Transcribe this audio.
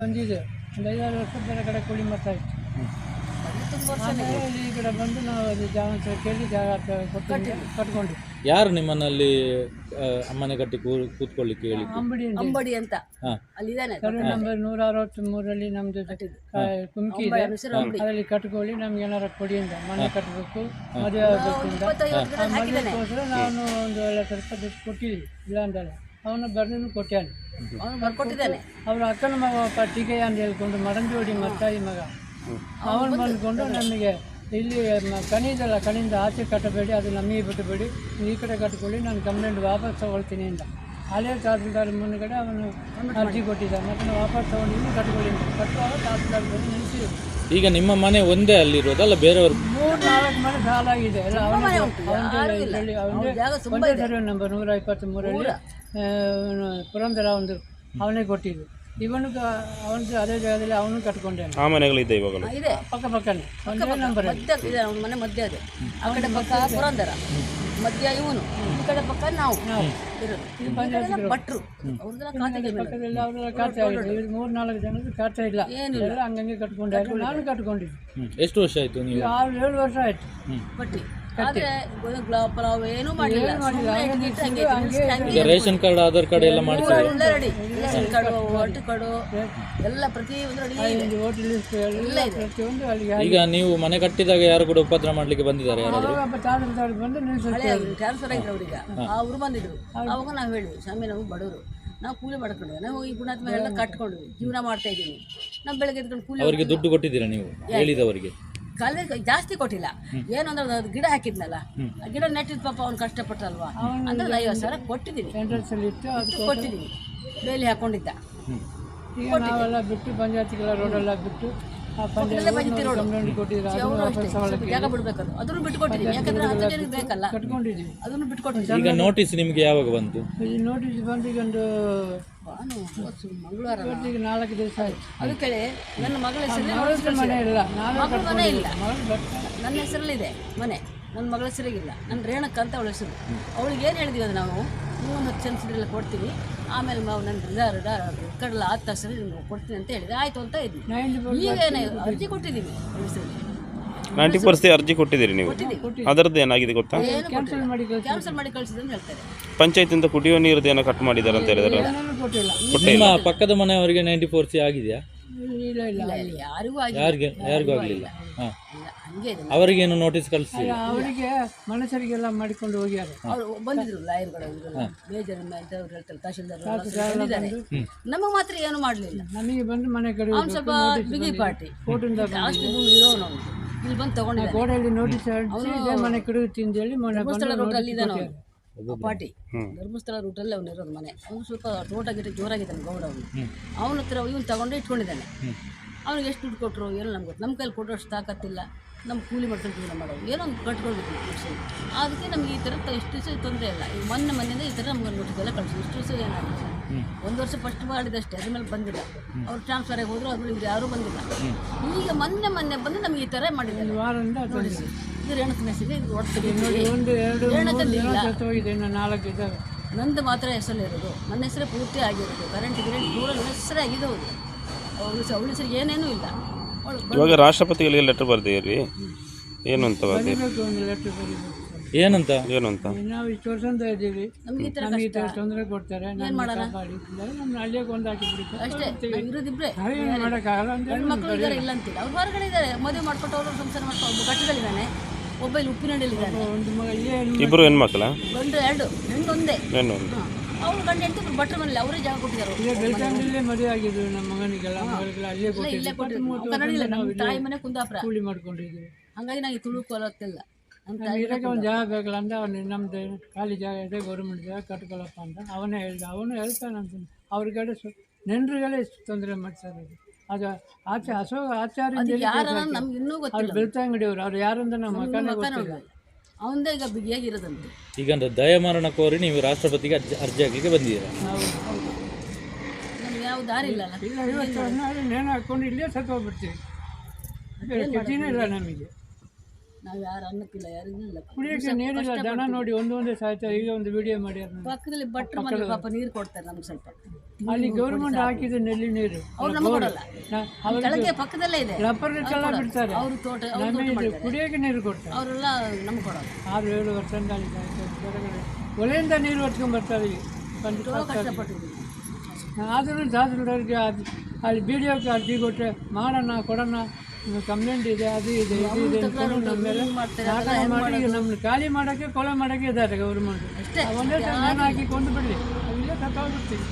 ಬಂದಿದೆ. ಒಂದು ಐದಾರು ವರ್ಷದ ಕಡೆ ಕೂಲಿ ಮಾಡ್ತಾ ಇತ್ತು ತುಂಬ ವರ್ಷ ಆಮೇಲೆ ಇಲ್ಲಿ ಈ ಕಡೆ ಬಂದು ನಾವು ಅಲ್ಲಿ ಜಾಗ ಕೇಳಿ ಜಾಗ ಕೊಟ್ಟು ಕಟ್ಕೊಂಡು. ಯಾರು ನಿಮ್ಮನಲ್ಲಿ ಆ, ಅಮ್ಮನೆ ಕಟ್ಟಿ ಕೂತ್ಕೊಳ್ಳಿ ಕೇಳಿ ಹೇಳಿ ಅಂಬಡಿ ಅಂತ. ಅಂಬಡಿ ಅಂತ. ಹಾ. ಅಲ್ಲಿದ್ದಾನೆ ಸರ್ವೆ ನಂಬರ್ ನೂರ ಅರವತ್ತ್ ಮೂರರಲ್ಲಿ ನಮ್ದು ಕುಮ್ಕಿ ಇದೆ. ಹೆಸರು ಅಂಬಡಿ. ಅದರಲ್ಲಿ ಕಟ್ಕೊಳ್ಳಿ ನಮ್ಗೆ ಏನಾರ ಕೊಡಿ ಅಂತ. ಮನೆ ಕಟ್ಟಬೇಕು ಮದುವೆ ಆಗಬೇಕು ಅಂತ. ಇಪ್ಪತ್ತೈವತ್ತು ಆ ಗಿಡ ಹಾಕಿದ್ದಾನೆ. ಮದುವೆಗೋಸ್ಕರ ನಾನು ಒಂದು ರೂಪಾಯಿ ದುಡ್ಡು ಕೊಟ್ಟಿದ್ವಿ ಇಲ್ಲ ಅಂತಲ್ಲ ಅವನ ಬರ್ನೂ ಕೊಟ್ಟಾನೆ ಅವನು ಬರ್ಕೊಟ್ಟಿದ್ದಾನೆ. ಅವ್ರ ಅಕ್ಕನ ಮಗ ಟಿಕೆ ಅಂತ ಹೇಳ್ಕೊಂಡು ಮರಂಜೋಡಿ ಮತ್ತಾಯಿ ಮಗ. ಅವನು ಬಂದ್ಕೊಂಡು ನಮಗೆ ಇಲ್ಲಿ ಮ- ಕಣಿ ಇದೆಲ್ಲ ಕಣಿಯಿಂದ ಆಚೆ ಕಟ್ಟಬೇಡಿ ಅದು ನಮಗೆ ಬಿಟ್ಟಬೇಡಿ ನೀವು ಈ ಕಡೆ ಕಟ್ಕೊಳ್ಳಿ ನಾನು ಕಂಪ್ಲೇಂಟ್ ವಾಪಸ್ ತಗೊಳ್ತೀನಿ ಅಂತ. ಹಳೆ ತಹಸೀಲ್ದಾರ್ ಮುಂದ್ಗಡೆ ಅವನು ಅರ್ಜಿ ಕೊಟ್ಟಿದ್ದಾನೆ. ಮತ್ತೆ ವಾಪಸ್ ತಗೊಂಡು ಇನ್ನೂ ಕಟ್ಕೊಳ್ಳಿ ಅಂತ. ಕಟ್ಟುವಾಗ ತಹಸೀಲ್ದಾರ್ ಬಂದು ನಿಲ್ಲಿಸಿದ್ರು ಈಗ ನಿಮ್ಮ ಮನೆ ಒಂದೇ ಅಲ್ಲಿರೋದು ಅಲ್ಲ ಬೇರೆಯವರು ಮೂರು ನಾಲ್ಕು ಮನೆ ಸಾಲಾಗಿದೆ. ಎಲ್ಲ ಅವನೇ ಇದರಲ್ಲಿ ಒಂದೇ ಸರ್ವೆ ನಂಬರ್ ನೂರ ಇಪ್ಪತ್ತ್ ಮೂರರಲ್ಲಿ ಪುರಂದರ ಒಂದು ಅವನೇ ಕೊಟ್ಟಿದ್ದು. ಇವನು ಅವನು ಅದೇ ಜಾಗದಲ್ಲಿ ಅವನು ಕಟ್ಕೊಂಡೆ ಆ ಮನೆಗಳಿದೆ ಇವಾಗಲೂ. ಇದೆ. ಪಕ್ಕ ಪಕ್ಕನೇ. ಒಂದೇ ನಂಬರ್ ಮಧ್ಯ ಇದೆ ಅವ್ನ ಮನೆ ಮಧ್ಯ ಇದೆ. ಆ ಕಡೆ ಪಕ್ಕ ಪುರಂದರ. ಮಧ್ಯ ಇವನು. ಈ ಕಡೆ ಪಕ್ಕ ನಾವು. ಇರೋದು. ಈ ಕಡೆಲ್ಲ ಭಟ್ರು. ಅವ್ರದ್ದೆಲ್ಲ. ಪಕ್ಕದಲ್ಲಿ ಅವರೆಲ್ಲ ಖಾತೆ ಇವ್ರು ಮೂರು ನಾಲ್ಕು ಜನದ್ದು ಖಾತೆ ಇಲ್ಲ. ಏನಿಲ್ಲ. ಹಂಗಂಗೆ ಕಟ್ಕೊಂಡು ನಾನು ಕಟ್ಕೊಂಡಿದ್ದೆ. ಎಷ್ಟು ವರ್ಷ ಆಯ್ತು ನೀವು? ಆರು ಏಳು ವರ್ಷ ಆಯ್ತು. ಬಟ್ಟಿ ಆದ್ರೆ ಪಲಾವ್ ಏನೂ ಮಾಡಿಲ್ಲ. ರೇಷನ್ ಕಾರ್ಡ್ ಆಧಾರ್ ಕಾರ್ಡ್ ಎಲ್ಲ ಮಾಡಿಸಿ ಎಲ್ಲ ready ration card vote card ಎಲ್ಲ ಪ್ರತಿ ಒಂದು ರೆಡಿ ಈಗ ನೀವು ಮನೆ ಕಟ್ಟಿದಾಗ ಯಾರು ಕೂಡ ಉಪದ್ರ ಮಾಡ್ಲಿಕ್ಕೆ ಬಂದಿದ್ದಾರೆ ಯಾರಾದ್ರೂ? ಟ್ರಾನ್ಸ್ಫರ್ ಆಗಿದ್ರು ಅವ್ರಿಗೆ. ಅವ್ರು ಬಂದಿದ್ರು. ಅವಾಗ ನಾವು ಹೇಳಿದ್ವಿ ಸ್ವಾಮಿ ನಾವು ಬಡವರು. ನಾವು ಕೂಲಿ ಮಾಡ್ಕೊಂಡ್ವಿ. ನಾವು ಈ ಗುಣಾತ್ಮ ಎಲ್ಲ ಕಟ್ಕೊಂಡ್ವಿ. ಜೀವನ ಮಾಡ್ತಾ ಇದ್ದೀವಿ ನಾವು ಬೆಳಗ್ಗೆ ಎದ್ಕೊಂಡು ಕೂಲಿ ಅವರಿಗೆ ದುಡ್ಡು ಕೊಟ್ಟಿದ್ದೀರಾ ನೀವು? ಹೇಳಿದವರಿಗೆ ಕಾಲೇ ಜಾಸ್ತಿ ಕೊಟ್ಟಿಲ್ಲ. ಏನಂದ್ರೆ ಅದು ಗಿಡ ಹಾಕಿದ್ನಲ್ಲ ಆ ಗಿಡ ನೆಟ್ಟಿದ್ ಪಾಪ ಅವ್ನು ಕಷ್ಟಪಟ್ಟಲ್ವಾ? ಅಂದ್ರೆ ಐವತ್ತು ಸಾವಿರ ಕೊಟ್ಟಿದ್ದೀನಿ ಕೊಟ್ಟಿದ್ದೀನಿ ಬೇಲಿ ಹಾಕೊಂಡಿದ್ದ. ಈಗ ನಾವೆಲ್ಲ ಬಿಟ್ಟು ಪಂಚಾಯತಿಗೆಲ್ಲ ರೋಡೆಲ್ಲ ಬಿಟ್ಟು ಅದನ್ನು ಅದನ್ನು ಯಾಕಂದ್ರೆ ಹತ್ತು ಜನಕ್ಕೆ ಬೇಕಲ್ಲ. ಕಟ್ಕೊಂಡಿದೀವಿ ಅದನ್ನು ಬಿಟ್ಕೊಟ್ಟಿದ್ದೀನಿ ಈಗ ನೋಟಿಸ್ ನಿಮಗೆ ಯಾವಾಗ ಬಂತು? ಈ ನೋಟಿಸ್ ಬಂದು ಈಗ ಒಂದು ಮಂಗಳವಾರ ಈಗ ನಾಲ್ಕು ದಿವಸ ಆಯ್ತು. ಅದಕ್ಕೆ ನನ್ನ ಮಗಳ ಹೆಸರಲ್ಲಿ ಮನೆ ಇಲ್ಲ. ಮಗಳ ಮನೆ ಇಲ್ಲ. ನನ್ನ ಹೆಸರಲ್ಲಿದೆ ಮನೆ. ನನ್ನ ಮಗಳ ಹೆಸರಿಗಿಲ್ಲ. ನನ್ನ ರೇಣಕ್ಕ ಅಂತ ಅವಳ ಹೆಸರು. ಅವಳಿಗೆ ಏನು ಹೇಳಿದೀವಿ ಅದು ನೀವು? ಒಂದು ಹತ್ತು ಜನಸರಿಗೆಲ್ಲ ಕೊಡ್ತೀವಿ. ಆಮೇಲೆ ನಾವು ನನ್ನ ಕಡಲ ಆದ ತಕ್ಷಣ ನಿಮ್ಗೆ ಕೊಡ್ತೀನಿ ಅಂತ ಹೇಳಿದೆ. ಆಯಿತು ಅಂತ ಇದ್ವಿ. ನೈಂಟಿ ಈಗ ಏನೇ ಅರ್ಜಿ ಕೊಟ್ಟಿದ್ದೀವಿ. ಹೆಸರಲ್ಲಿ ನೈಂಟಿ ಪರ್ಸೆಂಟ್ ಅರ್ಜಿ ಕೊಟ್ಟಿದ್ದೀರಿ ನೀವು? ಅದರದ್ದು ಏನಾಗಿದೆ ಗೊತ್ತಾ? ಕ್ಯಾನ್ಸಲ್ ಮಾಡಿ ಕ್ಯಾನ್ಸಲ್ ಮಾಡಿ ಕಳಿಸಿದೆ ಅಂತ ಹೇಳ್ತಾರೆ. ಪಂಚಾಯತಿಂದ ಕುಡಿಯೋ ನೀರದ್ದು ಏನೋ ಕಟ್ ಮಾಡಿದ್ದಾರೆ ಅಂತ ಹೇಳಿದ್ರೆ? ಕೊಟ್ಟಿಲ್ಲ. ನಿಮ್ಮ ಪಕ್ಕದ ಮನೆಯವರಿಗೆ ನೈಂಟಿ ಫೋರ್ ಸಿ ಆಗಿದೆಯಾ? ಇಲ್ಲ ಇಲ್ಲ. ಯಾರಿಗೆ ಯಾರಿಗೂ ಆಗಲಿಲ್ಲ. ಹಾಂ. ಇಲ್ಲ, ಹಂಗೆ ಇದೆ ಅವರಿಗೇನು ನೋಟಿಸ್ ಕಳಿಸಿ? ಅವರಿಗೆ ಮನುಷ್ಯರಿಗೆಲ್ಲ ಮಾಡಿಕೊಂಡು ಹೋಗ್ಯಾರ. ಅವ್ರು ಬಂದಿದ್ರು ಲಾಯರ್ಗಳು ಇವರೆಲ್ಲ ಮೇಜರ್ ಅಂತ ಅವ್ರು ಹೇಳ್ತಾರೆ ತಹಶೀಲ್ದಾರ್ ಬಂದಿದ್ದಾರೆ. ನಮಗೆ ಮಾತ್ರ ಏನು ಮಾಡಲಿಲ್ಲ. ನಮಗೆ ಬಂದು ಮನೆ ಕಡೆ ಅವ್ನು ಸ್ವಲ್ಪ ಬಿಗಿ ಪಾರ್ಟಿ. ಭೂಮಿ ಇರೋನು ಅವ್ನು. ಇಲ್ಲಿ ಬಂದು ತಗೊಂಡಿದ್ದಾನೆ. ಗೋಡೆಯಲ್ಲಿ ನೋಟಿಸ್ ಇದೇ ಮನೆ ಕಡೆ ತಿಂದೇಳಿ ಮನೆ ಧರ್ಮಸ್ಥಳ ಬಂದು ರೂಟ್ ಅಲ್ಲಿ ಇದ್ದಾನೆ ಅವನು. ಆ ಪಾರ್ಟಿ. ಧರ್ಮಸ್ಥಳ ರೂಟಲ್ಲಿ ಅವ್ನು ಇರೋದು ಮನೆ. ಅವನು ಸ್ವಲ್ಪ ತೋಟ ಗಿಟ ಜೋರಾಗಿದ್ದಾನೆ ಗೌಡ ಅವನು. ಅವನ ಹತ್ರ ಇವನು ತಗೊಂಡು ಇಟ್ಕೊಂಡಿದ್ದಾನೆ. ಅವ್ನಿಗೆ ಎಷ್ಟು ದುಡ್ಡು ಕೊಟ್ಟರು ಏನೋ ನಮ್ಗೆ ಗೊತ್ತು. ನಮ್ಮ ಕೈಲಿ ಕೊಟ್ಟೋಷ್ಟು ತಾಕತ್ತಿಲ್ಲ. ನಮ್ಮ ಕೂಲಿ ಮಾಡ್ಕೊಂಡು ಜೀವನ ಮಾಡೋದು ಏನೋ ಒಂದು ಕಟ್ಕೊಳ್ಬೇಕು ಖುಷಿ ಅದಕ್ಕೆ ನಮ್ಗೆ ಈ ಥರ ಇಷ್ಟು ದಿವಸ ತೊಂದರೆ ಇಲ್ಲ. ಈ ಮೊನ್ನೆ ಮೊನ್ನೆಯಿಂದ ಈ ಥರ ನಮ್ಗೆ ನೋಟಿಸ್ ಎಲ್ಲ ಕಳಿಸಿ ಇಷ್ಟು ದಿವಸ ಏನಾಗುತ್ತೆ ಒಂದು ವರ್ಷ ಫಸ್ಟ್ ಮಾಡಿದಷ್ಟೇ. ಅದ್ರ ಮೇಲೆ ಬಂದಿಲ್ಲ. ಅವ್ರು ಟ್ರಾನ್ಸ್ಫರ್ ಆಗಿ ಹೋದ್ರು ಅದ್ರಲ್ಲಿ ಇವ್ರು ಯಾರೂ ಬಂದಿಲ್ಲ. ಈಗ ಮೊನ್ನೆ ಮೊನ್ನೆ ಬಂದು ನಮ್ಗೆ ಈ ಥರ ಮಾಡಿದೆ ಇದು. ರೇಣುಕ ಮೆಸೇಜ್ ಇದು ಒಟ್ಟು ಒಂದು ಎರಡು ಇಲ್ಲ. ಸತ್ತೋಗಿದೆ. ನಾಲ್ಕು ಇದ್ದಾವೆ ನಂದು ಮಾತ್ರ ಹೆಸರಲ್ಲಿರೋದು. ನನ್ನ ಹೆಸರೇ ಪೂರ್ತಿ ಆಗಿರೋದು. ಕರೆಂಟ್ ಗಿರೆಂಟ್ ದೂರ ಹೆಸರೇ ಆಗಿದೆ ಅವಳ ಏನೇನೂ ಇಲ್ಲ. ಇವಾಗ ರಾಷ್ಟ್ರಪತಿಗಳಿಗೆ ಲೆಟರ್ ಬರ್ದಿರಿ ಏನು ಅಂತ ಬರ್ದಿ ಬರೀಬೇಕು ಒಂದು ಲೆಟ್ರ್ ಬರೀಬೇಕು ಏನಂತ? ಏನು ಅಂತ? ನಾವು ಇಷ್ಟು ವರ್ಷದಿಂದ ಇದ್ದೀವಿ. ನಮ್ಗೆ ಈ ಥರ ನಮಗೆ ಈ ಥರ ತೊಂದರೆ ಕೊಡ್ತಾರೆ ನಮ್ಮ ಕಾಪಾಡಿ. ಬಿಡಿ. ಅಷ್ಟೇ ನಾವು ಇರೋದಿಬ್ರೆ. ನಾವೇನು ಮಾಡೋಕ್ಕಾಗಲ್ಲ ಅಂತ ಗಂಡು ಮಕ್ಕಳು ಇದ್ದಾರೆ ಇಲ್ಲ ಅಂತಿಲ್ಲ ಅವ್ರು ಹೊರಗಡೆ ಇದ್ದಾರೆ ಮದುವೆ ಮಾಡ್ಕೊಂಡು ಅವರು ಸಂಸಾರ ಮಾಡ್ಕೊಂಡು ಒಬ್ಬ ಗಟ್ಟಿಗಳಿದ್ದಾನೆ ಒಬ್ಬ ಇಲ್ಲಿ ಉಪ್ಪಿನಹಳ್ಳಿಲಿದ್ದಾನೆ ಒಂದು ಮಗ ಇಬ್ಬರು ಹೆಣ್ಮಕ್ಳ? ಗಂಡು ಎರಡು. ಹೆಣ್ಣು ಒಂದೇ. ಹೆಣ್ಣು ಒಂದು ಹಾಂ ಅವ್ರು ಗಂಡ ಹೆಂಡತಿ ಭಟ್ರ ಮನೇಲಿ ಅವರೇ ಜಾಗ ಕೊಟ್ಟಿದ್ದಾರೆ. ಇಲ್ಲೇ ಮದುವೆ ಆಗಿದ್ದು ನಮ್ಮ ಮಗನಿಗೆಲ್ಲ ಮಗಳಿಗೆಲ್ಲ ಅಲ್ಲೇ ಇಲ್ಲ, ಇಲ್ಲೇ ಕೊಟ್ಟಿದ್ರು. ನಾವು ಕನ್ನಡಿಲ್ಲ ನಮ್ಮ ತಾಯಿ ಮನೆ ಕುಂದಾಪುರ. ಕೂಲಿ ಮಾಡ್ಕೊಂಡಿದ್ದೀವಿ. ಹಾಗಾಗಿ ನಾವು ತುಳುಕೋಲತ್ತಿಲ್ಲ ನಮ್ಮ ತಾಯಿ ಇರೋಕ್ಕೆ ಒಂದು ಜಾಗ ಬೇಕಲ್ಲ ಅಂದ್ರೆ ಅವನು ನಮ್ಮದು ಖಾಲಿ ಜಾಗ ಇದೆ ಗೌರ್ಮೆಂಟ್ ಜಾಗ ಕಟ್ಕೊಳ್ಳಪ್ಪ ಅಂತ ಅವನೇ ಹೇಳ್ದ. ಅವನು ಹೇಳ್ತಾನೆ ಅಂತ ಕಡೆ ಸು ನೆಂಟ್ರಿಗೆಲ್ಲ ತೊಂದರೆ ಮಾಡ್ತಾರೆ ಅದು ಅದು ಆಚೆ ಅಶೋ ಆಚಾರ್ಯ ಯಾರ ನಮ್ಗೆ ಇನ್ನೂ ಅವ್ರು ಬೆಳ್ತಂಗಡಿಯವರು. ಅವ್ರು ಯಾರಂತ ನಮ್ಮ ಗೊತ್ತಿಲ್ಲ. ಅವಂದೇ ಈಗ ಬಿಗಿಯಾಗಿರೋದಂತೆ. ಈಗ ಅಂದ್ರೆ ದಯಮರಣ ಕೋರಿ ನೀವು ರಾಷ್ಟ್ರಪತಿಗೆ ಅರ್ಜಿ ಅರ್ಜಿ ಹಾಕಲಿಕ್ಕೆ ಬಂದಿದ್ದೀರಾ. ನಾವು ನಮ್ಗೆ ಯಾವ ದಾರಿ ಇಲ್ಲ ಅಲ್ಲ. ಇಲ್ಲ ಐವತ್ತು ನೇಣು ಹಾಕ್ಕೊಂಡು ಇಲ್ಲೇ ಸತ್ತು ಹೋಗ್ಬಿಡ್ತೀವಿ ಬೇರೆ ಗತಿನೇ ಇಲ್ಲ ನಮಗೆ. ನಾವು ಯಾರು ಅನ್ನಕ್ಕಿಲ್ಲ ಯಾರಿಗೂ ಇಲ್ಲ. ಕುಡಿಯೋಕ್ಕೆ ನೀರಿಲ್ಲ ದನ ನೋಡಿ ಒಂದೊಂದೇ ಸಾಯ್ತಾರೆ ಈಗ ಒಂದು ವಿಡಿಯೋ ಮಾಡಿ ಅದನ್ನ. ಪಕ್ಕದಲ್ಲಿ ಭಟ್ರ ಮನೆ ಪಾಪ ನೀರು ಕೊಡ್ತಾರೆ ನಮ್ಗೆ ಸ್ವಲ್ಪ. ಅಲ್ಲಿ ಗೌರ್ಮೆಂಟ್ ಹಾಕಿದ ನೆಲ್ಲಿ ನೀರು. ಅವ್ರು ನಮ್ಗೆ ಕೊಡಲ್ಲ. ನಾ- ಅವ್ರು ಕೆಳಗೆ ಪಕ್ಕದಲ್ಲೇ ಇದೆ. ರಬ್ಬರ್ ಚೆಲ್ಲ ಬಿಡ್ತಾರೆ. ಅವರು ತೋಟ ಅವ್ರು ತೋಟ ನೀರು ಕೊಡ್ತಾರೆ. ಅವರೆಲ್ಲ ನಮ್ಗೆ ಕೊಡಲ್ಲ. ಆರು ಏಳು ವರ್ಷದಿಂದ ಅಲ್ಲಿ ಒಲೆಯಿಂದ ನೀರು ಹೊತ್ಕೊಂಡ್ ಬರ್ತಾರೆ ಈಗ ಬಂದು ಎಷ್ಟೋ ಕಷ್ಟಪಟ್ಟಿದ್ದೀವಿ ಆದರೂ ಅದು ಅಲ್ಲಿ ಬಿ ಡಿ ಕೊಟ್ಟರೆ ಮಾಡೋಣ ಕೊಡೋಣ ಕಂಪ್ಲೇಂಟ್ ಇದೆ ಅದು ಇದೆ ಇದು ಇದೆ ನಾಟಕ ಮಾಡಿ ಈಗ ನಮ್ಮನ್ನ ಖಾಲಿ ಮಾಡೋಕ್ಕೆ ಕೊಲೆ ಮಾಡೋಕ್ಕೆ ಇದ್ದಾರೆ ಗೌರ್ಮೆಂಟ್. ಅಷ್ಟೇ. ಒಂದೇ ಸಲ ನಾನು ಹಾಕಿ ಕೊಂಡು ಬಿಡಲಿ ಇಲ್ಲೇ ಸತ್ತೋಗ್ಬಿಡ್ತೀವಿ.